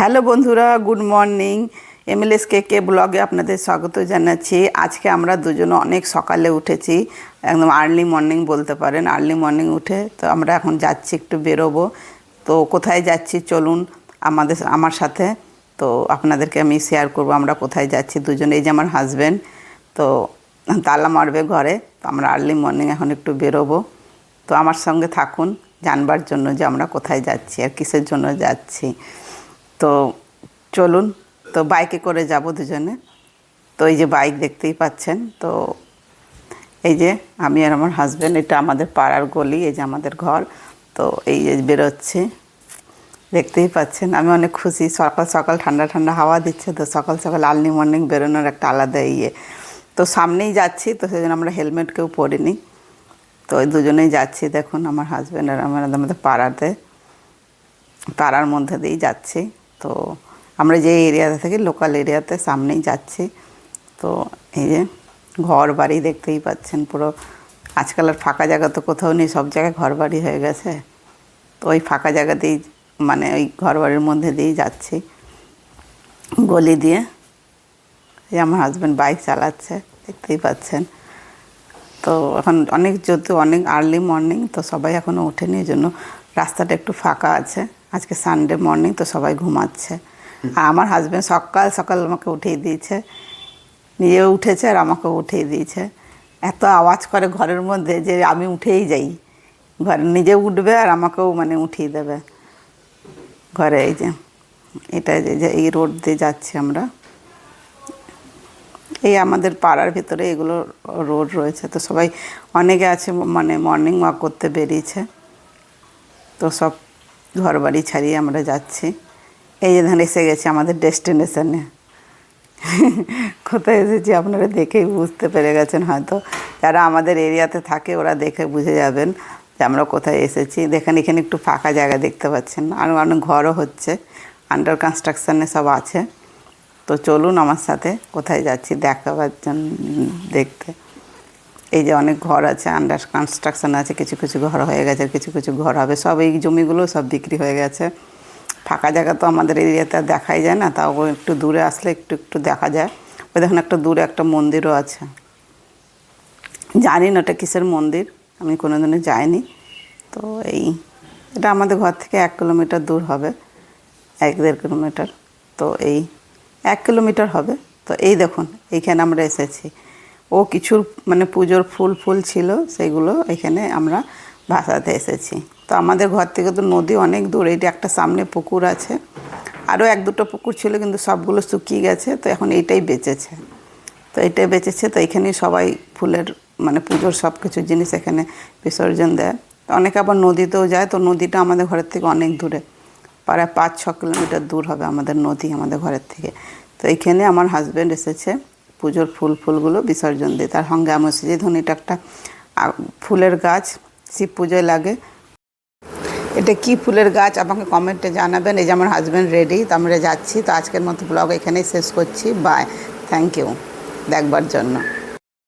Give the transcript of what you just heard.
Hello বন্ধুরা, good morning. MLS K K ব্লগে আপনাদের স্বাগত জানাচ্ছি। আজকে আমরা দুজনে অনেক সকালে উঠেছি। একদম আর্লি মর্নিং বলতে পারেন আর্লি মর্নিং উঠে তো আমরা এখন যাচ্ছি, একটু বেরোবো। তো কোথায় যাচ্ছি চলুন আমাদের, আমার সাথে। তো আপনাদেরকে আমি শেয়ার করব আমরা কোথায় যাচ্ছি দুজনে। এই যে আমার হাজব্যান্ড তো তালা মারবে ঘরে। তো আমরা আর্লি মর্নিং এখন একটু বেরোবো। তো আমার সঙ্গে থাকুন, জানবার জন্য যে আমরা কোথায় যাচ্ছি আর কিসের জন্য যাচ্ছি। তো চলুন, তো বাইকে করে যাব দুজনে। তো এই যে বাইক দেখতেই পাচ্ছেন, তো এই যে আমি আর আমার হাজব্যান্ড এটা আমাদের পাড়ার গলি, এই যে আমাদের ঘর, তো এই যে বেরোচ্ছে। দেখতেই পাচ্ছেন, আমি অনেক খুশি, সকাল সকাল ঠান্ডা ঠান্ডা হাওয়া দিচ্ছে, তো সকাল সকাল আর্লি মর্নিং বেরোনোর একটা আলাদা ইয়ে। তো সামনেই যাচ্ছি, তো সেই জন্য আমরা হেলমেট কেউ পরিনি। তো ওই দুজনেই যাচ্ছি, দেখুন আমার হাজব্যান্ড আর আমার, আমাদের পাড়াতে, পাড়ার মধ্যে দিয়েই যাচ্ছি। তো আমরা যে এরিয়াতে থাকি লোকাল এরিয়াতে সামনেই যাচ্ছি, তো এই যে ঘর বাড়ি দেখতেই পাচ্ছেন পুরো। আজকাল আর ফাঁকা জায়গা তো কোথাও নেই, সব জায়গায় ঘর বাড়ি হয়ে গেছে। তো ওই ফাঁকা জায়গাতেই মানে ওই ঘর বাড়ির মধ্যে দিয়েই যাচ্ছি। গলি দিয়ে। এই আমার হাজব্যান্ড বাইক চালাচ্ছে, দেখতেই পাচ্ছেন। তো এখন অনেক যেহেতু অনেক আর্লি মর্নিং তো সবাই এখনও ওঠেনি এই জন্য রাস্তাটা একটু ফাঁকা আছে। আজকে সানডে মর্নিং তো সবাই ঘুমাচ্ছে। আর আমার হাজব্যান্ড সকাল সকাল আমাকে উঠিয়ে দিয়েছে। নিজেও উঠেছে আর আমাকেও উঠিয়ে দিয়েছে। এত আওয়াজ করে ঘরের মধ্যে যে আমি উঠেই যাই। ঘরে নিজে উঠবে আর আমাকেও মানে উঠিয়ে দেবে। ঘরে এই যে এটা যে যে এই রোড দিয়ে যাচ্ছি আমরা। এই আমাদের পাড়ার ভিতরে এগুলো রোড রয়েছে। তো সবাই অনেকে আছে মানে মর্নিং ওয়াক করতে বেরিয়েছে। তো সব ঘর বাড়ি ছাড়িয়ে আমরা যাচ্ছি। এই যে ধান এসে গেছে আমাদের ডেস্টিনেশনে। কোথায় এসেছি আপনারা দেখেই বুঝতে পেরে গেছেন হয়তো। যারা আমাদের এরিয়াতে থাকে ওরা দেখে বুঝে যাবেন যে আমরা কোথায় এসেছি। দেখেন এখানে একটু ফাঁকা জায়গা দেখতে পাচ্ছেন। আর অনেক ঘরও হচ্ছে। আন্ডার কনস্ট্রাকশানে সব আছে। তো চলুন আমার সাথে কোথায় যাচ্ছি দেখাবার জন্য দেখতে। এই যে অনেক ঘর আছে, আন্ডার কনস্ট্রাকশন আছে, কিছু কিছু ঘর হয়ে গেছে কিছু কিছু ঘর হবে। সব এই জমিগুলো সব বিক্রি হয়ে গেছে। ফাঁকা জায়গা তো আমাদের এরিয়াতে দেখাই যায় না, তাও একটু দূরে আসলে একটু একটু দেখা যায়। ওই দেখুন একটা দূরে একটা মন্দিরও আছে। জানি না ওটা কিসের মন্দির, আমি কোনো দিনও যাইনি। তো এই, এটা আমাদের ঘর থেকে এক কিলোমিটার দূর হবে, এক দেড় কিলোমিটার। তো এই, এক কিলোমিটার হবে। তো এই দেখুন, এইখানে আমরা এসেছি। ও কিছু মানে পুজোর ফুল ফুল ছিল, সেগুলো এখানে আমরা ভাসাতে এসেছি। তো আমাদের ঘর থেকে তো নদী অনেক দূর এইটা একটা সামনে পুকুর আছে, আরও এক দুটো পুকুর ছিল কিন্তু সবগুলো শুকিয়ে গেছে, তো এখন এইটাই বেঁচেছে। তো এটাই বেঁচেছে, তো এখানেই সবাই ফুলের মানে পুজোর সব কিছু জিনিস এখানে বিসর্জন দেয়। অনেকে আবার নদীতেও যায়, তো নদীটা আমাদের ঘরের থেকে অনেক দূরে, প্রায় পাঁচ ছ কিলোমিটার দূর হবে আমাদের নদী আমাদের ঘরের থেকে। তো এইখানে আমার হাজব্যান্ড এসেছে পুজোর ফুল ফুলগুলো বিসর্জন দিই। তার সঙ্গে আমার ধরুন এটা একটা ফুলের গাছ, শিব পুজোয় লাগে। এটা কি ফুলের গাছ আমাকে কমেন্টে জানাবেন। এই যে আমার হাজব্যান্ড রেডি তো আমরা যাচ্ছি। তো আজকের মতো ব্লগ এখানেই শেষ করছি। বাই থ্যাংক ইউ দেখবার জন্য।